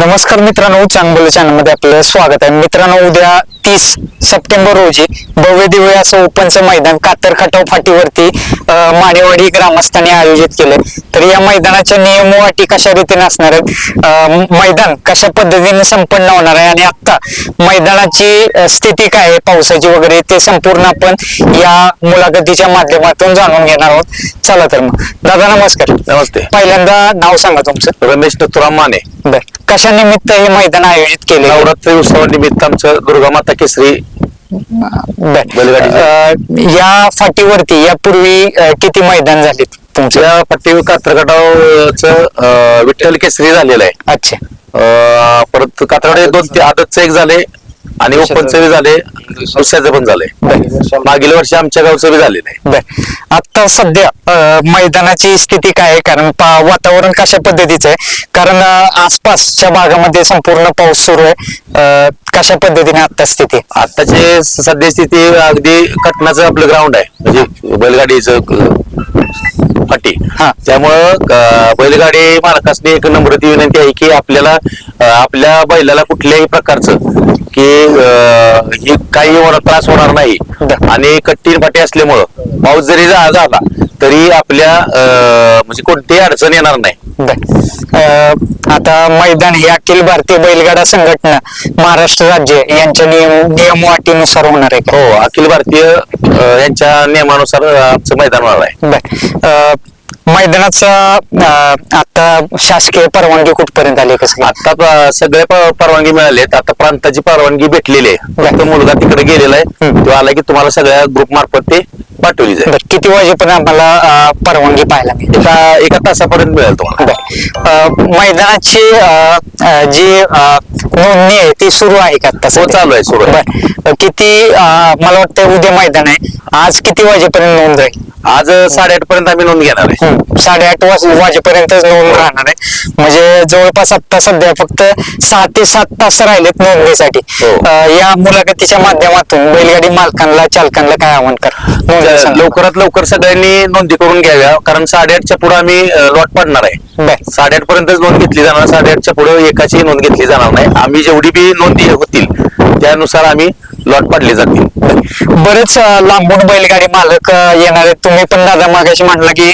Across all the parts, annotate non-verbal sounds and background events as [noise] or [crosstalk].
नमस्कार मित्रांनो चांगलं चॅनलमध्ये आपलं स्वागत आहे. मित्रांनो उद्या तीस सप्टेंबर रोजी भव्य दिव्य असं ओपनचं मैदान कातर खटाव फाटीवरती अं, मानेवाडी ग्रामस्थांनी आयोजित केलंय. तर या मैदानाच्या नियम व अटी कशा रीतीने असणार आहेत? मैदान कशा पद्धतीने संपन्न होणार आहे? आणि आता मैदानाची स्थिती काय आहे? पावसाची वगैरे ते संपूर्ण आपण या मुलाखतीच्या माध्यमातून जाणून घेणार आहोत. चला तर मग. दादा नमस्कार. नमस्ते. पहिल्यांदा नाव सांगा तुमचं. रमेश नथुराम माने. बर. कशा निमित्त हे मैदान आयोजित केले नवरात्री उत्सवानिमित्त आमचं दुर्गा माता केसरी बर. बैलगाडी. अं, या फाटीवरती यापूर्वी अं, किती मैदान झाले तुमचे? या पट्टी कात्रगडावच विठ्ठल केसरी झालेलं आहे. अच्छा. अं, परत कात्रगडे दोन ते आदतचं एक झाले आणि ओपनचं बी झाले दुसऱ्याचं पण झाले. मागील वर्षी आमच्या गावचं बी आहे बर. आता सध्या अं, मैदानाची स्थिती काय आहे? कारण पा- वातावरण कशा पद्धतीचं आहे? कारण अं, आसपासच्या भागामध्ये संपूर्ण पाऊस सुरू आहे. अं, कशा पद्धतीने आता स्थिती आहे? आताची सध्या स्थिती अगदी कटनाचं आपलं ग्राउंड आहे. म्हणजे बैलगाडीचं फाटी हा. त्यामुळं बैलगाडी मालकासनी एक नम्रती विनंती आहे की आपल्याला आपल्या बैलाला कुठल्याही प्रकारचं की काही त्रास होणार नाही. आणि कठीण फाटी असल्यामुळं पाऊस जरी झाला तरी आपल्या अं, म्हणजे कोणतीही अडचण येणार नाही. बर. अं, आता मैदान हे अखिल भारतीय बैलगाडा संघटना महाराष्ट्र राज्य यांच्या नियम नियम व अटीनुसार होणार आहे का? हो अखिल भारतीय अं, यांच्या नियमानुसार अं, आमचं मैदान होणार आहे. बर. अं, मैदानाचा आता शासकीय परवानगी कुठपर्यंत आली कसं? आता प- सगळे प- परवानगी मिळाली आता प्रांताची परवानगी भेटलेली आहे. फक्त मुलगा तिकडे गेलेला आहे. हम्म. तो आला की तुम्हाला सगळ्या ग्रुप मार्फत ते पाठवली जाईल. बर किती वाजेपर्यंत आम्हाला अं, परवानगी पाहायला मिळेल? एका एका तासापर्यंत मिळेल तुम्हाला. बर. अं, मैदानाची अं, अं, जी अं, नोंदणी आहे ती सुरू आहे का आता हो सध्या? चालू आहे सुरू आहे. बर. किती अं, मला वाटतं उद्या मैदान आहे. आज किती वाजेपर्यंत नोंद आहे आज साडेआठ पर्यंत आम्ही नोंद घेणार आहे. साडेआठ वाज वाजेपर्यंतच नोंद राहणार आहे. म्हणजे जवळपास आता सध्या फक्त सहा ते सात तास राहिलेत नोंदणीसाठी. हो. अं, या मुलाखतीच्या माध्यमातून बैलगाडी मालकांना चालकांना काय आव्हान कर? नोंदणी सांगा. लवकरात लवकर सगळ्यांनी नोंदी करून घ्याव्या कारण साडेआठच्या पुढे आम्ही लॉट पाडणार आहे. बर. साडेआठ पर्यंतच नोंद घेतली जाणार साडेआठच्या पुढे एकाची नोंद घेतली जाणार नाही. आम्ही जेवढी बी नोंदी होतील त्यानुसार आम्ही लॉट पाडले जातील. बरेच लांबून बैलगाडी मालक येणार आहेत. तुम्ही पण दादा मागाशी म्हटलं की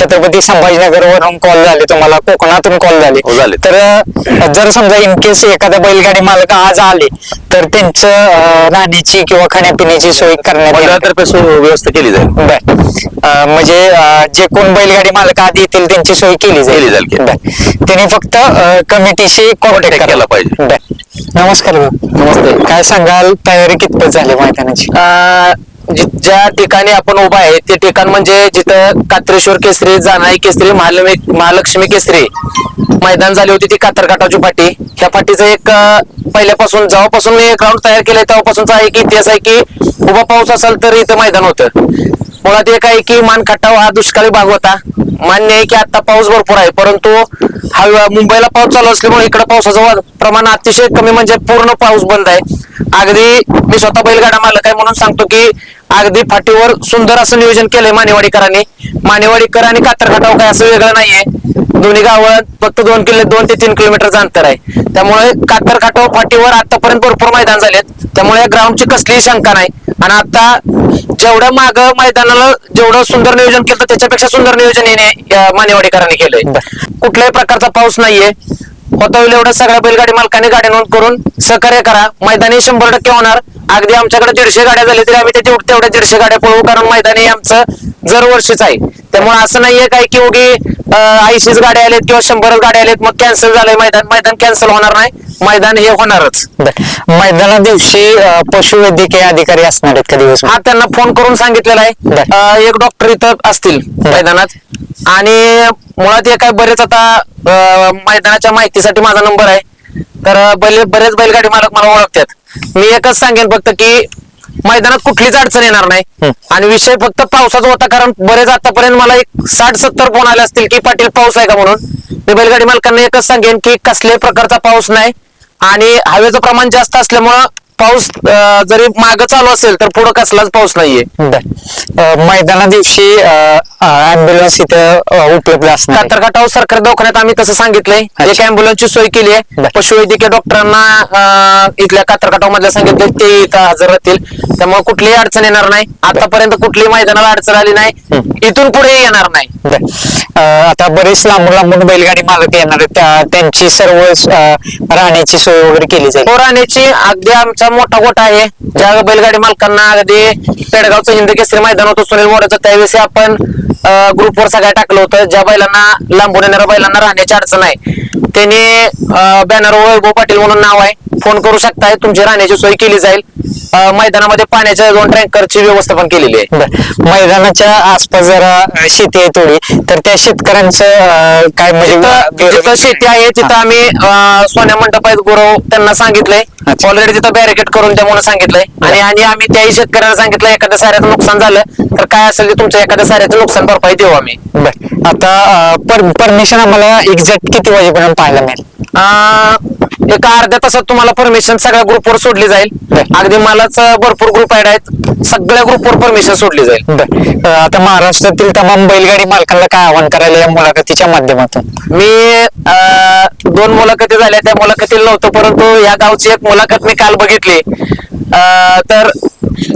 छत्रपती संभाजीनगर वरून कॉल झाले. तुम्हाला कोकणातून कॉल झाले. हो, झाले. तर जर समजा इन केस एखादा बैलगाडी मालक आज आले तर त्यांचं राहण्याची किंवा खाण्यापिण्याची सोय करण्यात व्यवस्था केली जाईल. म्हणजे जे कोण बैलगाडी मालक आधी येतील त्यांची सोय केली जाईल. त्यांनी फक्त कमिटीशी कॉन्टॅक्ट केला पाहिजे. नमस्कार. नमस्ते. काय सांगाल? तयारी कितपत झाली मैदानाची? जि- ज्या ठिकाणी आपण उभा आहे ते ठिकाण म्हणजे जिथं कात्रेश्वर केसरी जानाई केसरी महालमे- महालक्ष्मी केसरी मैदान झाली होती ती कातरकाटाची फाटी ह्या फाटीचं एक अं, पहिल्यापासून जेव्हापासून मी ग्राउंड तयार केलंय तेव्हापासूनचा एक इतिहास आहे की उभा पाऊस असेल तर इथं मैदान होतं. मुळात एक आहे की मान खटाव हा दुष्काळी भाग होता. मान्य आहे की आता पाऊस भरपूर आहे परंतु हा मुंबईला पाऊस चालू असल्यामुळे इकडे पावसाचं वा- प्रमाण अतिशय कमी म्हणजे पूर्ण पाऊस बंद आहे. अगदी मी स्वतः बैलगाडा मालक आहे म्हणून सांगतो की अगदी फाटीवर सुंदर असं नियोजन केलंय मानेवाडीकरांनी. मानेवाडीकर आणि कातरखाटाव काय असं वेगळं नाहीये. दोन्ही गावं फक्त दोन किलो दोन ते तीन किलोमीटरचं अंतर आहे. त्यामुळे कातरखाटाव फाटीवर आतापर्यंत भरपूर मैदान झालेत. त्यामुळे या ग्राउंडची कसलीही शंका नाही. आणि आता जेवढं माग मैदानाला जेवढं सुंदर नियोजन केलं त्याच्यापेक्षा सुंदर नियोजन याने मानेवाडीकरांनी केलंय. कुठल्याही प्रकारचा पाऊस नाहीये. होता होईल एवढं सगळ्या बैलगाडी मालकाने गाडी नोंद करून सहकार्य करा. मैदानी शंभर टक्के होणार. अगदी आमच्याकडे दीडशे गाड्या झाल्या तरी आम्ही त्याच्या तेवढ्या दीडशे गाड्या पळवू कारण मैदानी आमचं दरवर्षीच आहे. त्यामुळे असं नाहीये काय की उगी ऐंशीच गाड्या आलेत किंवा शंभरच गाड्या आलेत मग कॅन्सल झालंय मैदान. मैदान कॅन्सल होणार नाही. मैदान हे होणारच. मैदाना दिवशी पशुवैद्यकीय अधिकारी असणार आहेत का दिवस? हा त्यांना फोन करून सांगितलेलं आहे. अं, एक डॉक्टर इथं असतील मैदानात. आणि मुळात हे काय बरेच आता अं, मैदानाच्या माहितीसाठी माझा नंबर आहे. तर बैल बरेच बैलगाडी मालक मला ओळखतात. मी एकच सांगेन फक्त की मैदानात कुठलीच अडचण येणार नाही. आणि विषय फक्त पावसाचा होता कारण बरेच आतापर्यंत मला एक साठ सत्तर फोन आले असतील की पाटील पाऊस आहे का म्हणून. मी बैलगाडी मालकांना एकच सांगेन की कसल्याही प्रकारचा पाऊस नाही. आणि हवेचं प्रमाण जास्त असल्यामुळं पाऊस जरी माग चालू असेल तर पुढं कसलाच पाऊस नाहीये. मैदाना दिवशी अँब्युलन्स इथे उपलब्ध असणार आहे. कातरघाटावर सरकारी दवाखान्यात आम्ही तसं सांगितलंय. एक. अँब्युलन्सची सोय केली आहे. पशुवैद्यकीय डॉक्टरांना इथल्या कातरघाटाव मधल्या सांगितलं ते इथं हजर राहतील. त्यामुळे कुठलीही अडचण येणार नाही. आतापर्यंत कुठलीही मैदानाला अडचण आली नाही. इथून पुढे येणार नाही. आता बरेच लांबून लांबून बैलगाडी मालक येणार आहेत. त्या- त्यांची सर्व राहण्याची सोय वगैरे केली जाईल. हो राहण्याची. अगदी आमचा मोठा गोटा आहे. ज्या बैलगाडी मालकांना अगदी पेडगावचं हिंद केसरी मैदान होतं सुनील मोड्याचं त्यावेळेस आपण ग्रुपवर सगळ्या टाकलं होतं. ज्या बैलांना लांबून येणाऱ्या बैलांना राहण्याची अडचण आहे. त्यांनी बॅनरवर वैभव पाटील म्हणून नाव आहे. फोन करू शकताय. तुमची राहण्याची सोय केली जाईल. अं, मैदानामध्ये पाण्याच्या दोन टँकरची व्यवस्था पण केलेली आहे. बर. मैदानाच्या आसपास जरा शेती आहे थोडी. तर त्या शेतकऱ्यांचं अं, काय म्हणजे जिथं जिथं शेती आहे तिथं आम्ही अं, सोन्या मंडप आहेत गुरव त्यांना सांगितलंय. अच्छा. ऑलरेडी तिथं बॅरिकेड करून द्या म्हणून सांगितलंय आणि आणि आम्ही त्याही शेतकऱ्याला सांगितलं एखाद्या साऱ्याचं नुकसान झालं तर काय असेल ते तुमच्या एखाद्या साऱ्याचं नुकसान भरपाई देऊ आम्ही. बर. आता परमिशन आम्हाला एक्झॅक्ट किती वाजेपर्यंत पाहायला मिळेल? अं, एका अर्ध्या तासात तुम्हाला परमिशन सगळ्या ग्रुपवर सोडली जाईल. अगदी मलाच भरपूर ग्रुप ऍड आहेत. सगळ्या ग्रुपवर परमिशन सोडली जाईल. बर. अं, आता महाराष्ट्रातील तमाम बैलगाडी मालकांना काय आवाहन करायला या मुलाखतीच्या माध्यमातून? मी अं, दोन मुलाखती झाल्या त्या मुलाखतीला नव्हतं परंतु या गावची एक मुलाखत मी काल बघितली. अं, तर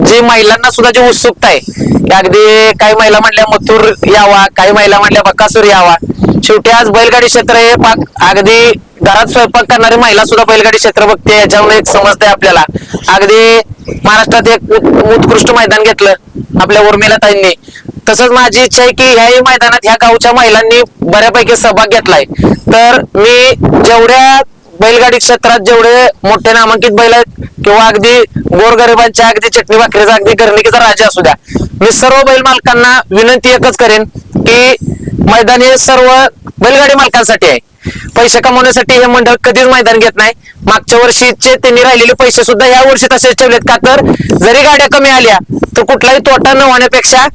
जे महिलांना सुद्धा जी उत्सुकता आहे की अगदी काही महिला म्हणल्या मथुर यावा काही महिला म्हणल्या बक्कासूर यावा. शेवटी आज बैलगाडी क्षेत्र हे पाक अगदी घरात स्वयंपाक करणारी महिला सुद्धा बैलगाडी क्षेत्र बघते याच्यावर एक समजते आपल्याला. अगदी महाराष्ट्रात एक उत्कृष्ट मैदान घेतलं आपल्या उर्मिला ताईंनी. तसंच माझी इच्छा आहे की ह्याही मैदानात ह्या गावच्या महिलांनी बऱ्यापैकी सहभाग घेतलाय. तर मी जेवढ्या बैलगाडी क्षेत्रात जेवढे मोठे नामांकित बैल आहेत किंवा अगदी गोरगरिबांच्या अगदी चटणी भाकरीचा अगदी गर्णिकीचा राजा असू द्या मी सर्व बैल मालकांना विनंती एकच करेन की मैदान हे सर्व बैलगाडी मालकांसाठी आहे. पैसे कमवण्यासाठी हे मंडळ कधीच मैदान घेत नाही. मागच्या वर्षीचे त्यांनी राहिलेले पैसे सुद्धा या वर्षी तसेच ठेवलेत का? तर जरी गाड्या कमी आल्या तर कुठलाही तोटा न होण्यापेक्षा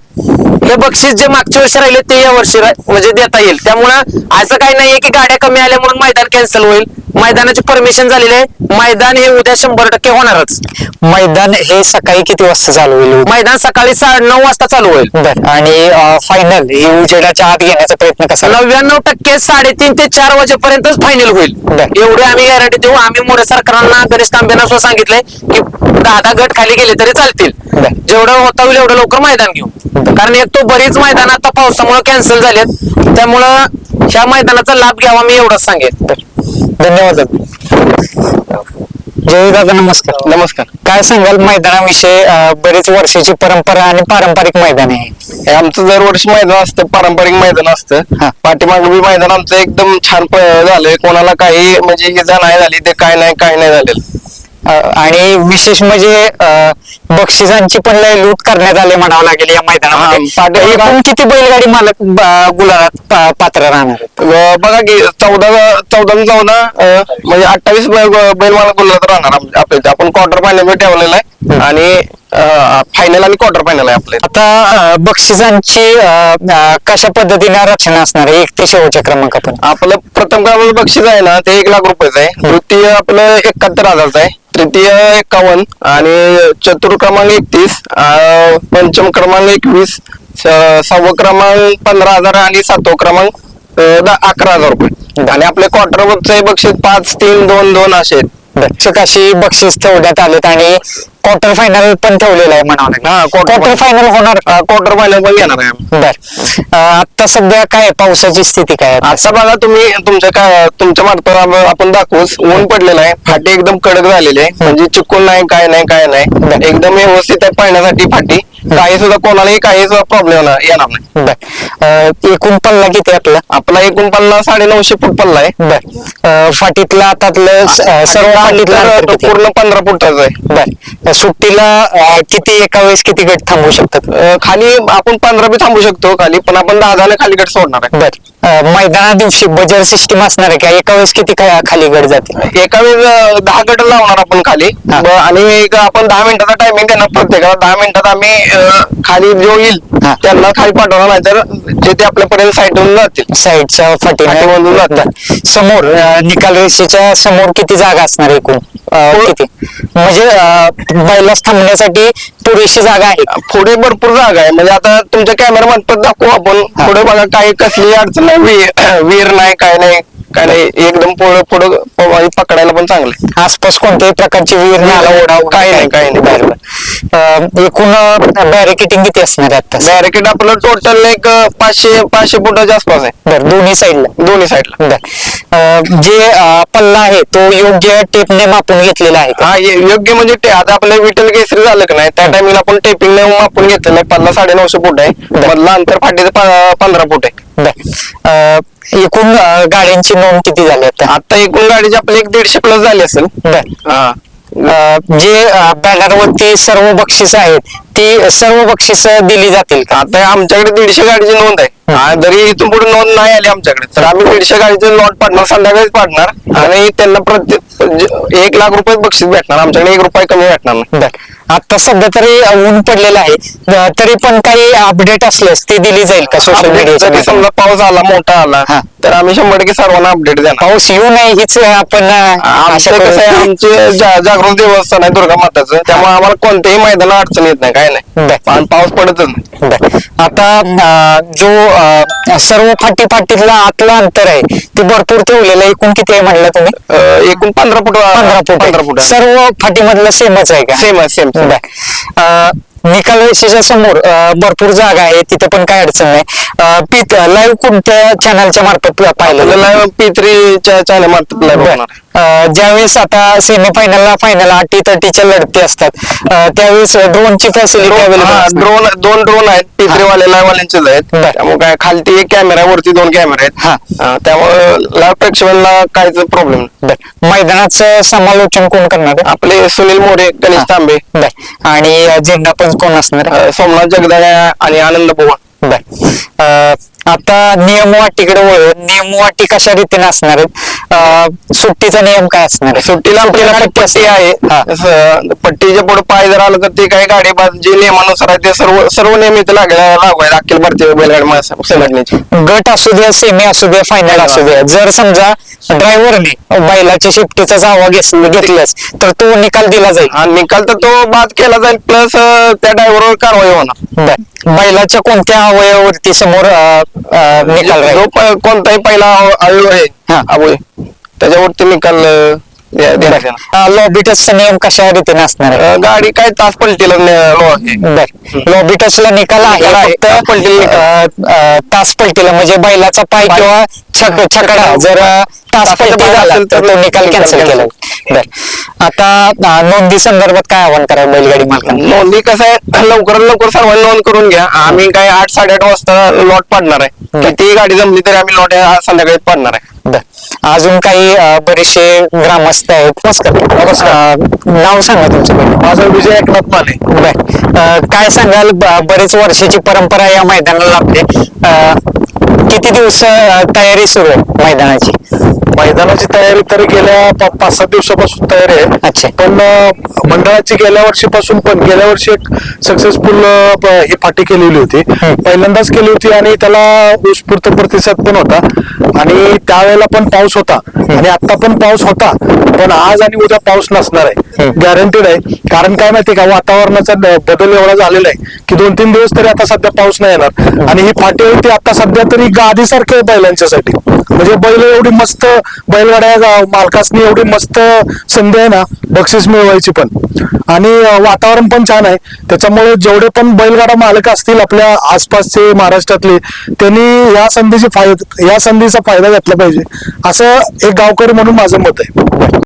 हे बक्षीस जे मागच्या वर्षी राहिले ते या वर्षी म्हणजे देता येईल. त्यामुळं असं काही नाहीये की गाड्या कमी आल्या म्हणून मैदान कॅन्सल होईल. मैदानाची परमिशन झालेली आहे. मैदान हे उद्या शंभर टक्के होणारच. मैदान हे सकाळी किती वाजता चालू होईल? मैदान सकाळी साडे नऊ वाजता चालू होईल. बर. आणि फायनल हे उजेडाच्या आत घेण्याचा प्रयत्न कसा? नव्याण्णव टक्के साडेतीन ते चार वाजेपर्यंतच फायनल होईल. एवढी आम्ही गॅरंटी देऊ. आम्ही मोरे सरकारांना गणेश तांबेना सुद्धा सांगितलंय की दहा दहा गट खाली गेले तरी चालतील. जेवढं होता होईल एवढं लवकर मैदान घेऊ. कारण एक तो बरीच मैदान आता पावसामुळे कॅन्सल झालेत. त्यामुळं ह्या मैदानाचा लाभ घ्यावा मी एवढंच सांगेन. धन्यवाद जय दादा नमस्कार. नमस्कार. काय सांगाल मैदानाविषयी? अं, बरेच वर्षाची परंपरा आणि पारंपरिक मैदान आहे. हे आमचं दरवर्षी मैदान असतं पारंपरिक मैदान असतं. हा. पाठीमागे बी मैदान आमचं एकदम छान प- झालंय. कोणाला काही म्हणजे इजा नाही झाली ते काय नाही काय नाही झालेलं. आणि विशेष म्हणजे बक्षिसांची पण लय लूट करण्यात आले म्हणावं लागेल या मैदानामध्ये. एकूण किती बैलगाडी मालक गुलाबात पात्र राहणार बघा की चौदा चौदा न चौदा म्हणजे अठ्ठावीस बैल मला बोलत राहणार आपण क्वार्टर फायनल ठेवलेला आहे. आणि फायनल आणि क्वार्टर फायनल आहे आपले. आता बक्षिसांची कशा पद्धतीने रचना असणार आहे? एक ते शेवटच्या क्रमांकापर्यंत आपलं प्रथम क्रमांक बक्षीस आहे ना ते एक लाख रुपयाचं आहे. द्वितीय आपलं एकाहत्तर हजारचं आहे. तृतीय एकावन्न आणि चतुर्थ क्रमांक एकतीस पंचम क्रमांक एकवीस सहावा क्रमांक पंधरा हजार आणि सातवा क्रमांक अकरा हजार रुपये. आणि आपले क्वार्टर बक्षीस पाच तीन दोन दोन असे आहेत. अशी बक्षीस ठेवण्यात आलेत आणि क्वार्टर फायनल पण ठेवलेलं आहे म्हणावं हा, quarter क्वार्टर फायनल होणार क्वार्टर फायनल पण घेणार आहे. बर. अं, आता सध्या काय आहे? पावसाची स्थिती काय आहे? आता बघा तुम्ही तुमच्या काय तुमच्या मार्फत आपण दाखवूच ऊन पडलेलं आहे. फाटी एकदम कडक झालेली आहे. म्हणजे चुकून नाही काय नाही काय नाही. एकदम व्यवस्थित आहे पाहण्यासाठी फाटी. काही सुद्धा कोणालाही काही सुद्धा प्रॉब्लेम येणार नाही. बर. एकूण पल्ला किती आहे आपला आपला एकूण पल्ला साडे नऊशे फूट पल्ला आहे. बर. फाटीतला अं, सर्व फाटीतलं? पूर्ण पंधरा फुटाचा आहे. बर. सुट्टीला किती एका वेळेस किती गट थांबवू शकतात? खाली आपण पंधरा बी थांबू शकतो खाली पण आपण दहा जण खाली गट सोडणार आहे. बर. मैदाना दिवशी बजर सिस्टीम असणार आहे का? एका वेळेस किती खा- खाली गट जातील? एका वेळेस अं, दहा गट लावणार आपण खाली. हा. ब- आणि एक आपण दहा मिनिटाचा टायमिंग देणार प्रत्येकाला. दहा मिनिटात आम्ही अं, खाली जो येईल हा. त्यांना खाली पाठवणार नाही तर जे ते आपल्यापर्यंत साईड होऊन जातील. साईडच्या फाटीने. फाटीमधून जातात. समोर अं, निकाल रेषेच्या समोर किती जागा असणार एकूण? अं, किती म्हणजे अं, बैलास थांबण्यासाठी पुरेशी जागा आहे? पुढे भरपूर जागा आहे. म्हणजे आता तुमच्या कॅमेरा मार्फत दाखवू आपण. पुढे बघा काही कसली अडचण नाही. विहीर [clears throat] नाही काय नाही. काय नाही एकदम पुढे पुढे पकडायला पण चांगलं आहे. आसपास कोणत्याही प्रकारची विहीर नाला ओढा काही नाही, काही नाही. अं, एकूण बॅरिकेटिंग किती असणार आहे आता बॅरिकेड आपलं टोटल एक पाचशे पाचशे फुटाच्या आसपास आहे. बरं दोन्ही साईडला दोन्ही साईडला बर. जे अं, पल्ला आहे तो योग्य टेपने मापून घेतलेला आहे का? हा ये- योग्य म्हणजे ते आता आपलं विठ्ठल केसरी झालं का नाही त्या टाइमला आपण टेपिंग मापून घेतलेलं आहे. पन्नास साडे नऊशे फूट आहे. मधला अंतर फाटीचं प- पंधरा फूट आहे. बर. अं, एकूण अं, गाड्यांची नोंद किती झाली आता? आता एकूण गाडीची आपली एक दीडशे प्लस झाली असेल. बर. हा. जे बॅनरवरती सर्व बक्षीस आहेत ती सर्व बक्षिस दिली जातील का? आता आमच्याकडे दीडशे गाडीची नोंद आहे. हा, जरी इथून पुढे नोंद नाही आली आमच्याकडे तर आम्ही दीडशे गाडीचे लॉट पाडणार संध्याकाळीच पाडणार. आणि त्यांना प्रत्येक ज- एक लाख रुपये बक्षीस भेटणार आमच्याकडे एक रुपये कमी भेटणार नाही. बर. आता सध्या तरी ऊन पडलेलं आहे. अं, तरी पण काही अपडेट असल्यास ती दिली जाईल का सोशल Update जरी मीडियाच्या समजा पाऊस आला मोठा आला हा. तर आम्ही शंभर टक्के सर्वांना अपडेट देणार. पाऊस येऊ नये हीच आपण अं, आशा आमचं कसं आहे करू. आमचे जा- जागृत देवस्थान आहे दुर्गा माताचं त्यामुळे आम्हाला कोणत्याही मैदानात अडचण येत नाही. काय नाही बर. पाऊस पडतच नाही बर. आता अं, जो अं, सर्व फाटी फाटीतला आतला अंतर आहे ते भरपूर ठेवलेलं आहे एकूण किती आहे म्हणलं तुम्ही अं, एकूण पंधरा फूट पंधरा फूट पंधरा आहे. फूट सर्व फाटीमधलं सेमच आहे का सेम आहे सेम बर. अं, निकाल रेषेच्या समोर भरपूर जागा आहे तिथे पण काय अडचण नाही पीत लाईव्ह कोणत्या चॅनलच्या मार्फत पाहिलं जातं? पी थ्रीच्या चॅनल मार्फत अं, ज्यावेळेस आता सेमीफायनलला फायनल अटी तटीच्या लढती असतात त्यावेळेस ड्रोनची फॅसिलिटी अवेलेबल ड्रोन दोन ड्रोन आहेत पी थ्री वाले लाईव्ह वाल्यांचेच आहेत. त्यामुळे काय खालती एक कॅमेरा वरती दोन कॅमेरे. आहेत त्यामुळे लाईव्ह प्रेक्षकांना काहीच प्रॉब्लेम मैदानाचं समालोचन कोण करणार? आपले सुनील मोरे गणेश. तांबे आणि झेंडा पण कोण असणार? अं, सोमनाथ जगदाळे आणि आनंद बुवा बर आता नियमवाटीकडे वळू नियमवाटी कशा रीतीने असणार आहेत? सुट्टीचा नियम काय असणार आहे? सुट्टीला आपल्याला पट्टी पट्टी आहे? पट्टीच्या पुढे पाय जर आलं तर ते काही गाडी जे नियमानुसार आहे ते सर्व सर्व नियम इथे लागल्या लागू आहेत. अखिल भारतीय बैलगाडी महासंघ- संघटनेचे. गट असू द्या सेमी असू द्या फायनल असू द्या. जर समजा ड्रायव्हरने बैलाच्या शिफ्टीचा जावा घेस- घेतलाच तर तो निकाल दिला जाईल. आणि निकाल तर तो बाद केला जाईल प्लस त्या ड्रायव्हरवर कारवाई होणार. बर. बैलाच्या कोणत्या अवयवावरती समोर अं, अं, निकाल जो राहील प- कोणताही पहिला अवयव आहे हा. त्याच्यावरती निकाल अं, द्या- नियम कशा रीतीने असणार आहे अं, गाडी काय तास पलटीला. बर लॉबी टचला निकाल आहे निकाल आहे. फक्त तास पलटीला निकाल. अं, अं, तास पलटीला म्हणजे बैलाचा पाय पाय. किंवा छक छकडा जर अं, तास पलटी झाला तर तो निकाल कॅन्सल केला. बर. आता नोंदी संदर्भात काय आव्हान करा बैलगाडी मालकांना? नोंदी कसं आहे लवकरात लवकर सर्वांनी नोंद करून घ्या. आम्ही काय आठ साडेआठ वाजता लॉट पाडणार आहे. कितीही गाडी जमली तरी आम्ही लॉट संध्याकाळी पाडणार आहे. बर. अजून काही बरेचसे ग्रामस्थ आहेत. नमस्कार. नमस्कार. नाव सांगा तुमचं पहिलं. माझा विजय एकनाथ माने. बर. काय सांगाल बरेच वर्षाची परंपरा या मैदानाला अं, किती दिवस तयारी सुरू आहे मैदानाची? मैदानाची तयारी तर गेल्या पा- पाच सात दिवसापासून तयारी आहे. अच्छा. पण अं, मंडळाची गेल्या वर्षीपासून पण गेल्या वर्षी एक सक्सेसफुल ही पार्टी केलेली होती. पहिल्यांदाच केली होती आणि त्याला उत्स्फूर्त प्रतिसाद पण होता. आणि त्यावेळेला पण पाऊस होता. आणि आता पण पाऊस होता. पण आज आणि उद्या पाऊस नसणार आहे. गॅरंटीड आहे. कारण काय माहिती का? वातावरणाचा बदल एवढा झालेला आहे की दोन तीन दिवस तरी आता सध्या पाऊस नाही येणार. आणि ही फाटी आहे ती आता सध्या तरी गादीसारखी आहे बैलांच्यासाठी. म्हणजे बैल एवढी मस्त बैलगाड्या मालकासनी एवढी मस्त संधी आहे ना बक्षीस मिळवायची पण. आणि वातावरण पण छान आहे. त्याच्यामुळे जेवढे पण बैलगाडा मालक असतील आपल्या आसपासचे महाराष्ट्रातले त्यांनी या संधीची फायदा या संधीचा फायदा घेतला पाहिजे. असं एक गावकरी म्हणून माझं मत आहे.